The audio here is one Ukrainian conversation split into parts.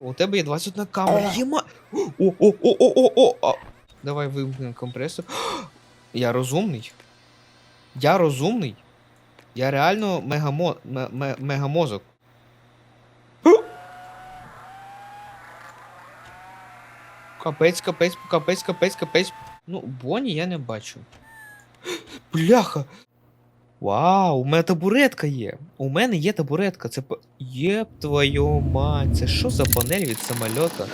У тебе є 21 камера. Єма. О, о, о, о, о, о, о. Давай вимкнемо компресор. Я розумний. Я розумний. Я реально мегамо... ме- ме- мегамозок. Капець, капець, капець, капець, капець. Ну, Бонні я не бачу. Бляха! Вау, у мене табуретка є. У мене є табуретка. Це Єб твою мать, це що за панель від самольота?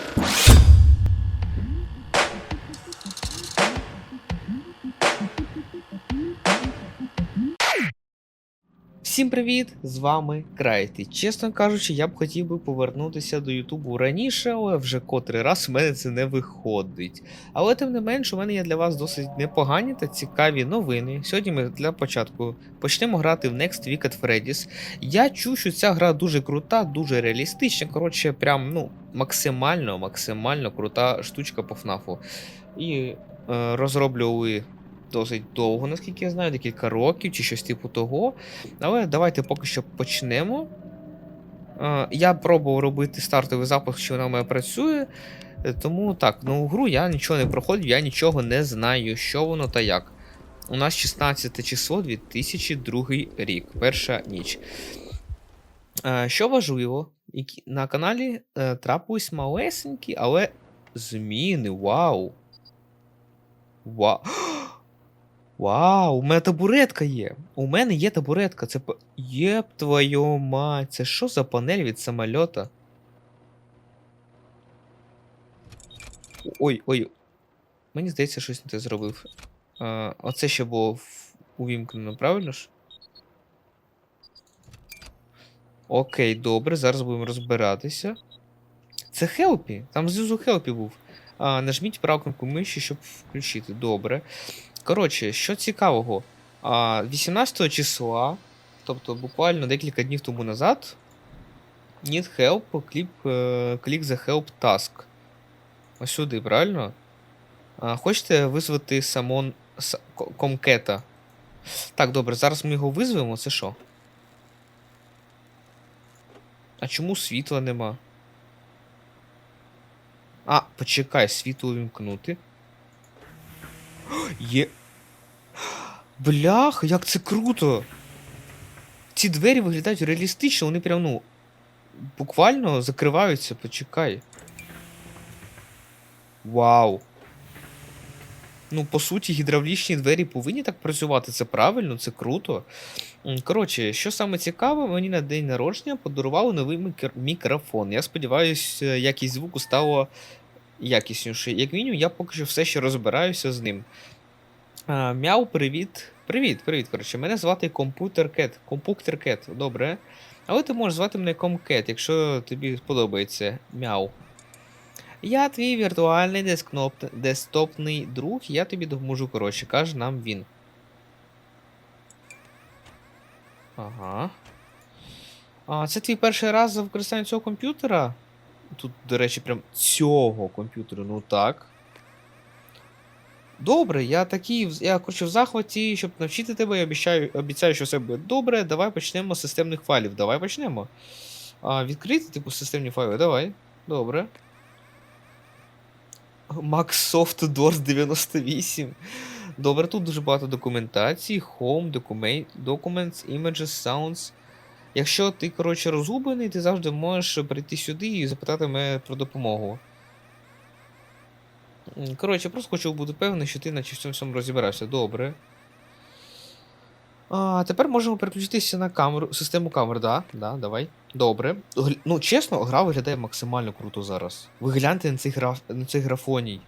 Всім привіт! З вами Крайт. Чесно кажучи, я б хотів би повернутися до Ютубу раніше, але вже котрий раз у мене це не виходить. Але тим не менш, у мене є для вас досить непогані та цікаві новини. Сьогодні ми для початку почнемо грати в Next Week at Freddy's. Я чую, що ця гра дуже крута, дуже реалістична. Коротше, прям ну, максимально, максимально крута штучка по ФНАФу. І е, розроблювали досить довго, наскільки я знаю, декілька років чи щось типу того. Але давайте поки що почнемо. Я пробував робити стартовий запуск, чи вона в мене працює. Тому так, нову гру я нічого не проходив, я нічого не знаю, що воно та як. У нас 16 число 2002 рік, перша ніч. Що важливо, на каналі е, трапились малесенькі, але зміни. Вау! Вау! Вау, у мене табуретка є. У мене є табуретка. Це Єб твою мать, це що за панель від самольота? Ой, ой. Мені здається, щось не те зробив. А, оце ще було увімкнено, правильно ж? Окей, добре, зараз будемо розбиратися. Це Хелпі. Там знизу Хелпі був. А, нажміть праву кнопку миші, щоб включити. Добре. Коротше, що цікавого, 18 числа, тобто буквально декілька днів тому назад, Need Help, кліп, е, клік за Help Task. Ось сюди, правильно? Хочете визвати самон комкета? Так, добре, зараз ми його визвемо, це що? А чому світла нема? А, почекай, світло увімкнути. Є. Бляха, як це круто! Ці двері виглядають реалістично, вони прям, ну. Буквально закриваються, почекай. Вау. Ну, по суті, гідравлічні двері повинні так працювати. Це правильно, це круто. Коротше, що саме цікаве, мені на день народження подарували новий мікр- мікрофон. Я сподіваюся, якість звуку стало якісніше. Як мінімум, я поки що все ще розбираюся з ним. А, Мяу, привіт. Привіт, привіт. Коротше, мене звати Комп'ютер Кет. Комп'ютер Кет, добре. Але ти можеш звати мене Комкет, якщо тобі сподобається мяу. Я твій віртуальний десктоп, десктопний друг, я тобі допоможу, коротше, каже нам він. Ага. А, це твій перший раз за використання цього комп'ютера? Тут, до речі, прям цього комп'ютера, ну так. Добре, я такий, я коротше в захваті, щоб навчити тебе, я обіцяю, обіцяю, що все буде добре. Давай почнемо з системних файлів. Давай почнемо. А, відкрити, типу, системні файли, давай. Добре. Microsoft Doors 98. Добре, тут дуже багато документації, Home, document, Documents, Images, Sounds. Якщо ти, коротше, розгублений, ти завжди можеш прийти сюди і запитати мене про допомогу. Коротше, просто хочу бути певний, що ти наче в цьому всьому розібрався. Добре. А, тепер можемо переключитися на камеру, систему камер, да? Да, давай. Добре. Ну, чесно, гра виглядає максимально круто зараз. Ви гляньте на цей, граф... на цей графоній.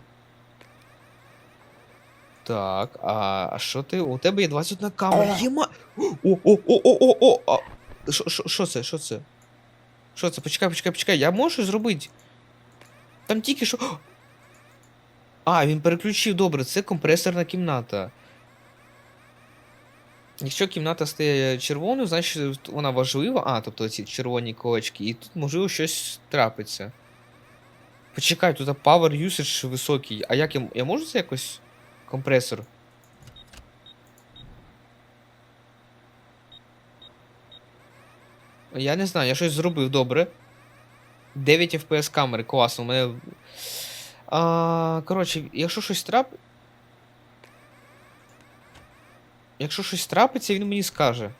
Так, а, а що ти? У тебе є 21 камера. Єма. О, о, о, о, о, о! А... Що- це? Що це? Що це? Почекай, почекай, почекай. Я можу зробити? Там тільки що. А, він переключив добре, це компресорна кімната. Якщо кімната стає червоною, значить вона важлива. А, тобто ці червоні колечки, і тут можливо щось трапиться. Почекай, тут power usage високий. А як я, я можу це якось компресор? Я не знаю, я щось зробив добре. 9 FPS камери, класно. У мене. А, коротше, якщо щось трап. Якщо щось трапиться, він мені скаже.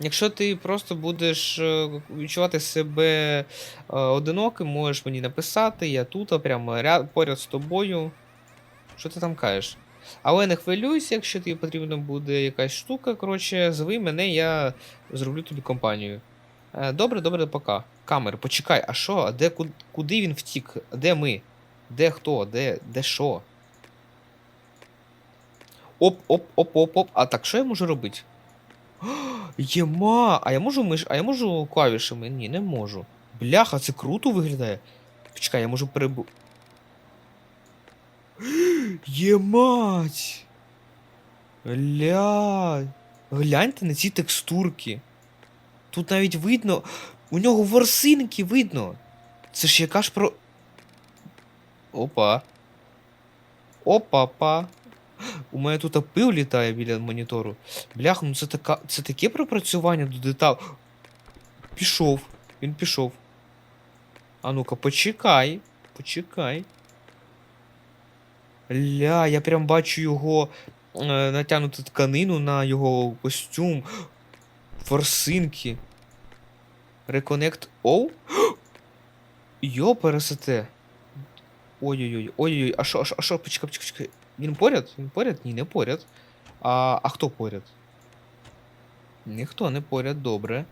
Якщо ти просто будеш е, відчувати себе е, одиноким, можеш мені написати, я тут, прямо поряд з тобою. Що ти там кажеш? Але не хвилюйся, якщо тобі потрібна буде якась штука, коротше, зови мене, я зроблю тобі компанію. Е, Добре, добре, пока. Камер, почекай, а що? А де куди, він втік? Де ми? Де хто? Де, де що? Оп, оп, оп, оп, оп. А так що я можу робити? Єма! А я можу миш. А я можу клавішами? Ні, не можу. Бляха, це круто виглядає. Почекай, я можу перебу. Ємать! Ля. Гляньте на ці текстурки. Тут навіть видно. У нього ворсинки видно. Це ж яка ж про. Опа. Опа-па. У мене тут пил літає біля монітору. Бляха, ну це така. Це таке пропрацювання до детал. Пішов. Він пішов. А ну-ка, почекай. Почекай. Ля, я прям бачу його е, натягнуту тканину на його костюм. Форсинки. Reconnect All? Йо, пересете. Ой-ой-ой, ой-ой, а що, а що, а що, почекай, почекай, почекай. Він поряд? Він поряд? Ні, не поряд. А, а хто поряд? Ніхто не поряд, добре.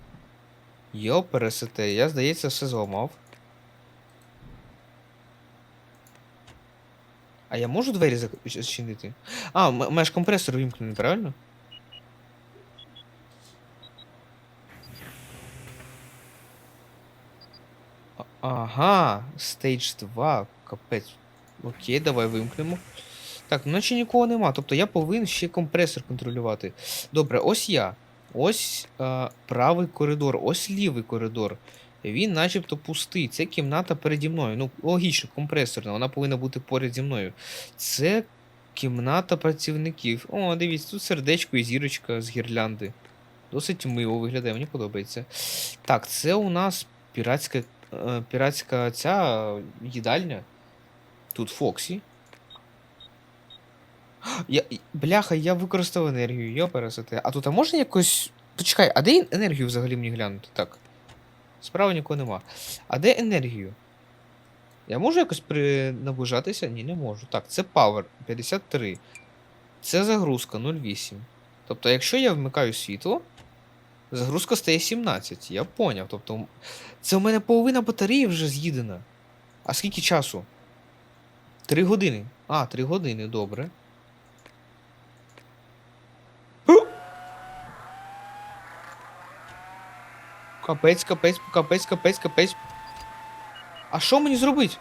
Йо, пересете, я, здається, все зламав. А я можу двері зачинити? А, маєш компресор вимкнений, правильно? А- Ага, стейдж 2, капець. Окей, давай вимкнемо. Так, ну наче нікого нема. Тобто я повинен ще компресор контролювати. Добре, ось я. Ось е, правий коридор, ось лівий коридор. Він начебто пустий. Це кімната переді мною. Ну, логічно, компресорна, вона повинна бути поряд зі мною. Це кімната працівників. О, дивіться, тут сердечко і зірочка з гірлянди. Досить мило виглядає, мені подобається. Так, це у нас піратська, е, піратська ця їдальня. Тут Фоксі. Я, бляха, я використав енергію, я пересити. А тут а можна якось. Почекай, а де енергію взагалі мені глянути? Так. Справа нікого нема. А де енергію? Я можу якось при... наближатися? Ні, не можу. Так, це Power 53. Це загрузка 0,8. Тобто, якщо я вмикаю світло, загрузка стає 17. Я поняв. Тобто, це у мене половина батареї вже з'їдена. А скільки часу? 3 години. А, 3 години, добре. Капець, капець, капець, капець, капець. А що мені зробити?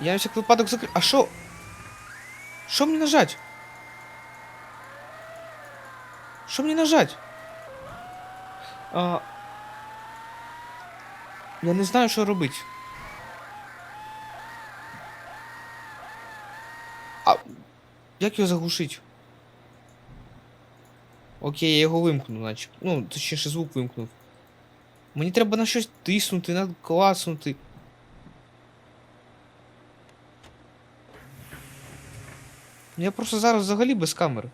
Я на всяк випадок закрив. А що? Що мені нажать? Що мені нажать? А... Я не знаю, що робити. А як його заглушить? Окей, я його вимкну, наче. Ну, точніше, звук вимкнув. Мені треба на щось тиснути, на класнути. Я просто зараз взагалі без камери.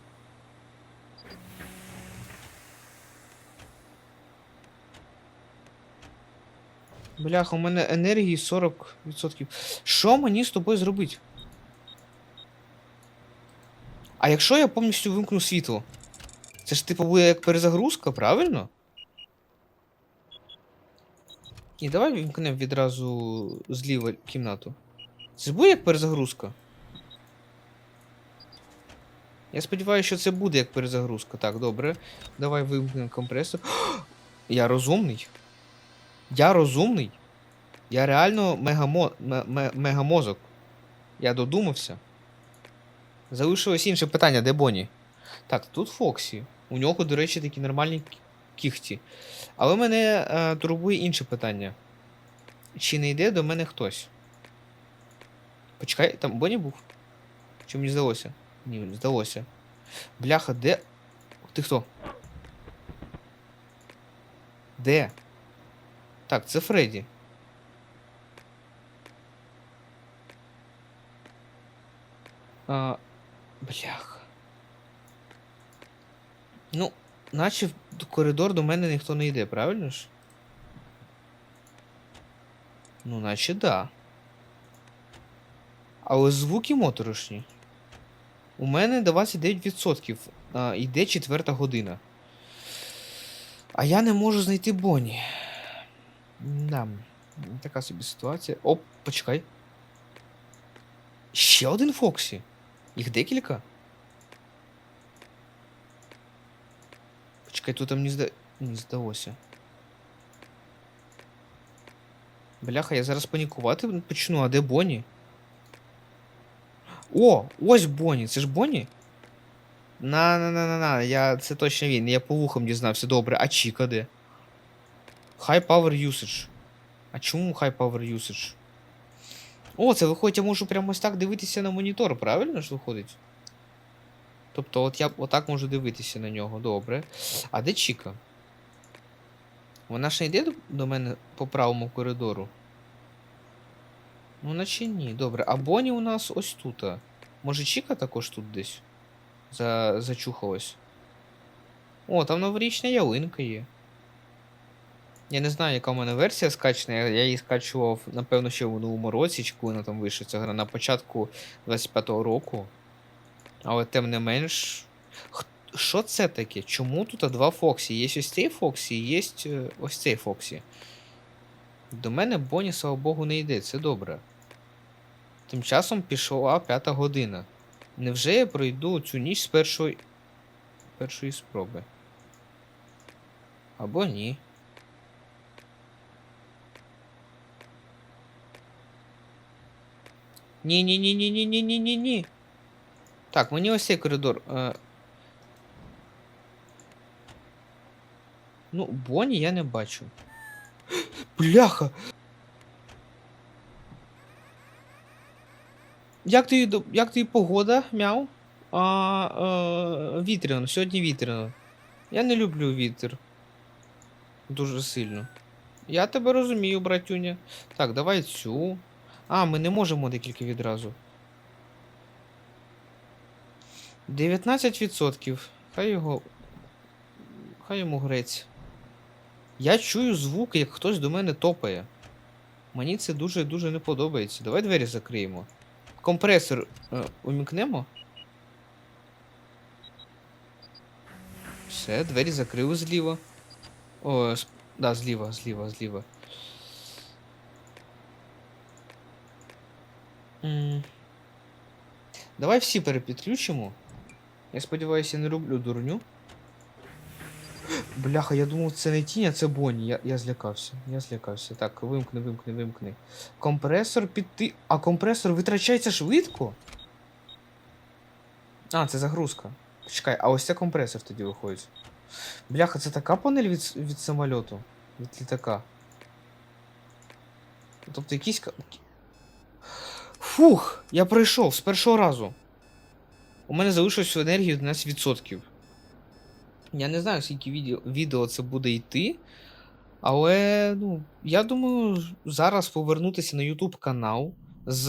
Бляха, у мене енергії 40%. Що мені з тобою зробити? А якщо я повністю вимкну світло? Це ж типу буде як перезагрузка, правильно? І давай вімкнемо відразу зліва кімнату. Це ж буде як перезагрузка. Я сподіваюся, що це буде як перезагрузка. Так, добре. Давай вимкнемо компресор. Я розумний. Я розумний. Я реально мегамо... ме- ме- мегамозок. Я додумався. Залишилось інше питання, де Бонні? Так, тут Фоксі. У нього, до речі, такі нормальні кіхті. Але мене е, турбує інше питання. Чи не йде до мене хтось? Почекай, там Бонні був? Чи мені здалося? Ні, здалося. Бляха, де. Ти хто? Де? Так, це Фредді. А, блях. Ну, наче в коридор до мене ніхто не йде, правильно ж? Ну, наче да. Але звуки моторошні. У мене 29% а, йде четверта година. А я не можу знайти Бонні. Да, така собі ситуація. Оп, почекай. Ще один Фоксі. Їх декілька? Почекай, тут там не, зда... не здалося. Бляха, я зараз панікувати почну, а де Бонні? О, ось Бонні, це ж Бонні? На на на на на я це точно він, я по вухам дізнався. Добре, а Чіка де? High Power Usage. А чому High Power Usage? О, це виходить, я можу прямо ось так дивитися на монітор, правильно ж виходить? Тобто, от я отак можу дивитися на нього, добре. А де Чіка? Вона не йде до, мене по правому коридору? Ну, наче ні, добре. А Бонні у нас ось тут. Може Чіка також тут десь? За... Зачухалась. О, там новорічна ялинка є. Я не знаю, яка в мене версія скачана. Я її скачував, напевно, ще в минулому році, чи коли вона там вийшла ця гра на початку 25-го року. Але тим не менш. Що це таке? Чому тут два Фоксі? Є ось цей Фоксі і є е, ось цей Фоксі. До мене Бонні, слава Богу, не йде, це добре. Тим часом пішла п'ята година. Невже я пройду цю ніч з першої. першої спроби? Або ні. Ні, Так, мені ось цей коридор. Е... Ну, Бонні я не бачу. Бляха! Як тобі, як тобі погода, мяу? А, е, вітряно, сьогодні вітряно. Я не люблю вітер. Дуже сильно. Я тебе розумію, братюня. Так, давай цю. А, ми не можемо декілька відразу. 19%. Хай його. Хай йому грець. Я чую звук, як хтось до мене топає. Мені це дуже-дуже не подобається. Давай двері закриємо. Компресор е, умікнемо. Все, двері закрили зліва. О, сп- да, зліва, зліва, зліва. Давай всі перепідключимо. Я сподіваюся, я не роблю дурню. Бляха, я думав, це не тінь, а це Бонні. Я, я злякався. Я злякався. Так, вимкни, вимкни, вимкни. Компресор піти. А компресор витрачається швидко? А, це загрузка. Чекай, а ось це компресор тоді виходить. Бляха, це така панель від, від самольоту. Від літака. Тобто якийсь. Фух! Я пройшов з першого разу. У мене залишилось енергії 11%. Я не знаю, скільки відео, це буде йти. Але, ну, я думаю, зараз повернутися на YouTube канал з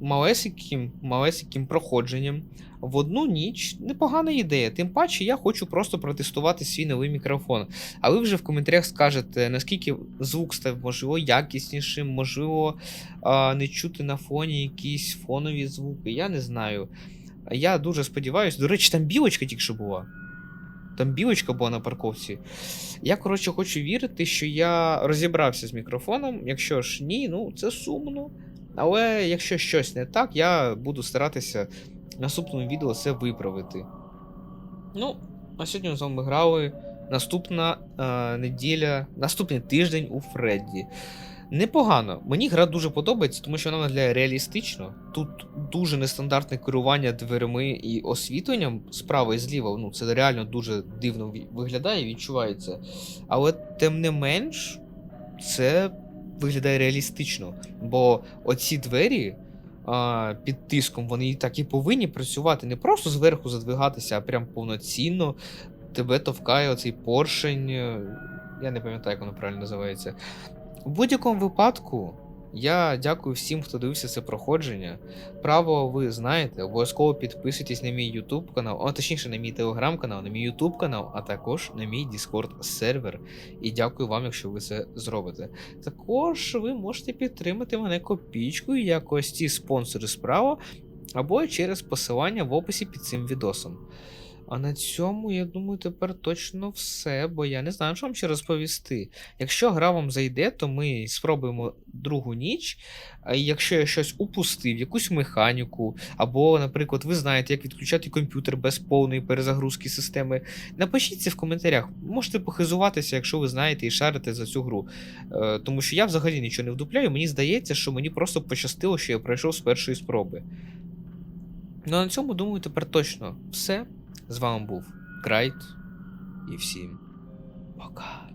малесиким, малесиким проходженням в одну ніч непогана ідея. Тим паче, я хочу просто протестувати свій новий мікрофон. А ви вже в коментарях скажете, наскільки звук став, можливо, якіснішим, можливо, не чути на фоні якісь фонові звуки. Я не знаю. Я дуже сподіваюся. До речі, там білочка тільки була. Там білочка була на парковці. Я, коротше, хочу вірити, що я розібрався з мікрофоном. Якщо ж ні, ну це сумно. Але якщо щось не так, я буду старатися наступному відео це виправити. Ну, а сьогодні ми з вами грали наступна е, неділя, наступний тиждень у Фредді. Непогано. Мені гра дуже подобається, тому що вона виглядає реалістично. Тут дуже нестандартне керування дверми і освітленням справа і зліва. Ну, це реально дуже дивно виглядає, відчувається. Але тим не менш, це виглядає реалістично. Бо оці двері під тиском, вони і так і повинні працювати. Не просто зверху задвигатися, а прям повноцінно. Тебе товкає оцей поршень. е, Я не пам'ятаю, як воно правильно називається. У будь-якому випадку, я дякую всім, хто дивився це проходження. Право ви знаєте, обов'язково підписуйтесь на мій YouTube канал, а точніше на мій телеграм канал, на мій YouTube канал, а також на мій Discord сервер. І дякую вам, якщо ви це зробите. Також ви можете підтримати мене копійкою, як ось ці спонсори справа, або через посилання в описі під цим відосом. А на цьому, я думаю, тепер точно все, бо я не знаю, що вам ще розповісти. Якщо гра вам зайде, то ми спробуємо другу ніч. Якщо я щось упустив, якусь механіку, або, наприклад, ви знаєте, як відключати комп'ютер без повної перезагрузки системи, напишіть це в коментарях. Можете похизуватися, якщо ви знаєте і шарите за цю гру. Е, тому що я взагалі нічого не вдупляю, мені здається, що мені просто пощастило, що я пройшов з першої спроби. Ну на цьому, думаю, тепер точно все. З вами був Крайт і всім пока.